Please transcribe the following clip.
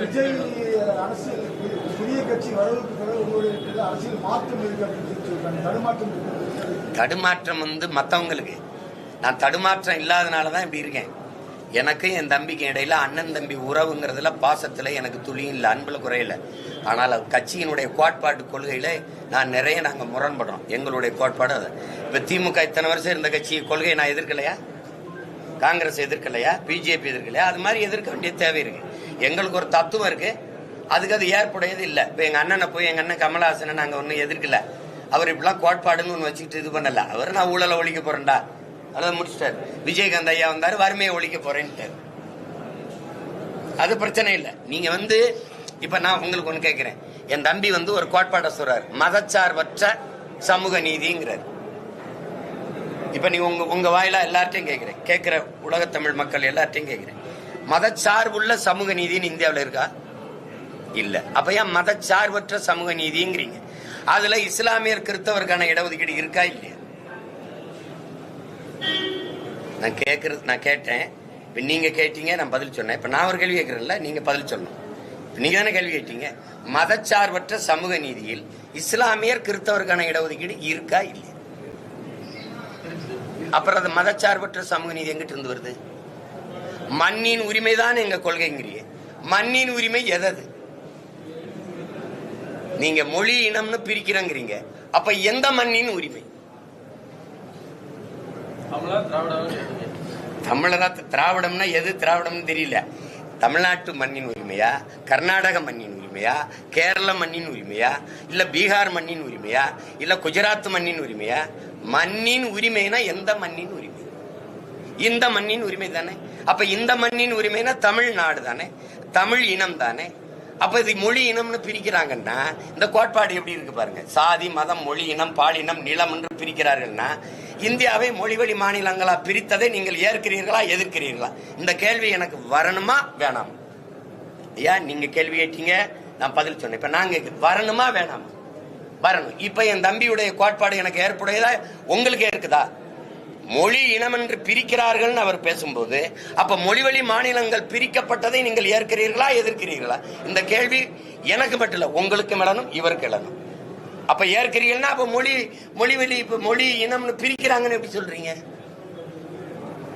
விஜய் அரசியல் புதிய கட்சி. வரவுக்கு பிறகு உங்களுடைய அரசியல் மாற்றம் இருக்கு அப்படின்னு தடுமாற்றம் இருக்கு தடுமாற்றம் வந்து மற்றவங்களுக்கு நான் தடுமாற்றம் இல்லாதனால தான் இப்படி இருக்கேன். எனக்கும் என் தம்பிக்கு இடையில அண்ணன் தம்பி உறவுங்கிறதுல பாசத்தில் எனக்கு துளியும் இல்லை அன்பில் குறையில. ஆனால் கட்சியினுடைய கோட்பாட்டு கொள்கையில நான் நிறைய நாங்கள் முரண்படுறோம். எங்களுடைய கோட்பாடு அது. இப்போ திமுக இத்தனை வருஷம் இருந்த கட்சி கொள்கையை நான் எதிர்க்கலையா? காங்கிரஸ் எதிர்க்கலையா? பிஜேபி எதிர்க்கலையா? அது மாதிரி எதிர்க்க வேண்டிய தேவை இருக்கு. எங்களுக்கு ஒரு தத்துவம் இருக்கு. அதுக்கு அது ஏற்புடையது இல்லை. இப்போ எங்கள் அண்ணனை போய் எங்கள் அண்ணன் கமலஹாசனை நாங்கள் ஒன்றும் எதிர்க்கல. அவர் இப்படிலாம் கோட்பாடுன்னு ஒன்று வச்சுக்கிட்டு இது பண்ணல. அவர் நான் ஊழலை ஒழிக்க போறேன்டா. அதை முடிச்சிட்டாரு. விஜயகாந்த் ஐயா வந்தாரு வறுமையை ஒழிக்க போறேன்ட்டாரு. அது பிரச்சனை இல்லை. நீங்க வந்து இப்ப நான் உங்களுக்கு ஒன்று கேட்கிறேன் என் தம்பி வந்து ஒரு கோட்பாட்டை சொல்றாரு. மதச்சார்பற்ற சமூக நீதிங்கிறார். இப்ப நீங்கள் உங்க உங்க வாயிலா எல்லார்ட்டையும் கேட்கிறேன் கேட்கிற உலகத்தமிழ் மக்கள் எல்லார்ட்டையும் கேட்கிறேன் மதச்சார்புள்ள சமூக நீதின்னு இந்தியாவில் இருக்கா? இல்ல. அப்ப ஏன் மதச்சார்பற்ற சமூக நீதிங்கிறீங்க? அதுல இஸ்லாமியர் கிறிஸ்தவருக்கான இடஒதுக்கீடு இருக்கா இல்லையா? நான் கேட்கறது நான் கேட்டேன். இப்ப நீங்க கேட்டீங்க நான் பதில் சொன்னேன். இப்ப நான் ஒரு கேள்வி கேட்கறேன்ல நீங்க பதில் சொல்லணும். இப்ப நீங்க தானே கேள்வி கேட்டீங்க? மதச்சார்பற்ற சமூக நீதியில் இஸ்லாமியர் கிறிஸ்தவருக்கான இடஒதுக்கீடு இருக்கா இல்லையா? அப்புறம் அது மதச்சார்பற்ற சமூக நீதி எங்கிட்ட இருந்து வருது? மண்ணின் உரிமை தான் எங்க கொள்கைங்கிறீங்க. மண்ணின் உரிமை எதது? நீங்க மொழி இனம்னு பிரிக்கிறங்கிறீங்க. அப்ப எந்த மண்ணின் உரிமை? தமிழரா திராவிடம்னா எது? திராவிடம்னு தெரியல. தமிழ்நாட்டு மண்ணின் உரிமையா? கர்நாடக மண்ணின் உரிமையா? கேரள மண்ணின் உரிமையா? இல்ல பீகார் மண்ணின் உரிமையா? இல்ல குஜராத் மண்ணின் உரிமையா? மண்ணின் உரிமைனா எந்த மண்ணின் உரிமை? இந்த மண்ணின் உரிமை தானே. அப்ப இந்த மண்ணின் உரிமைனா தமிழ்நாடு தானே. தமிழ் இனம் தானே. அப்ப இது மொழி இனம்னு பிரிக்கிறாங்கன்னா இந்த கோட்பாடு எப்படி இருக்கு பாருங்க. சாதி மதம் மொழி இனம் பாலினம் நிலம் என்று பிரிக்கிறார்கள்னா இந்தியாவை மொழிவழி மாநிலங்களா பிரித்ததை நீங்கள் ஏற்கிறீர்களா எதிர்க்கிறீர்களா? இந்த கேள்வி எனக்கு வரணுமா வேணாம்? ஐயா நீங்க கேள்வி கேட்டீங்க நான் பதில் சொன்னேன். இப்ப நாங்க வரணுமா வேணாம்? வரணும். இப்ப என் தம்பியுடைய கோட்பாடு எனக்கு ஏற்புடையதா உங்களுக்கு இருக்குதா மொழி இனம் என்று பிரிக்கிறார்கள் அவர் பேசும்போது அப்ப மொழிவழி மாநிலங்கள் பிரிக்கப்பட்டதை நீங்கள் ஏற்கிறீர்களா எதிர்க்கிறீர்களா? இந்த கேள்வி எனக்கு மட்டும் இல்ல உங்களுக்கு எழணும் இவருக்கு எழணும் அப்ப ஏற்கிறீர்கள்னா அப்ப மொழி மொழிவழி இப்ப மொழி இனம்னு பிரிக்கிறாங்கன்னு எப்படி சொல்றீங்க?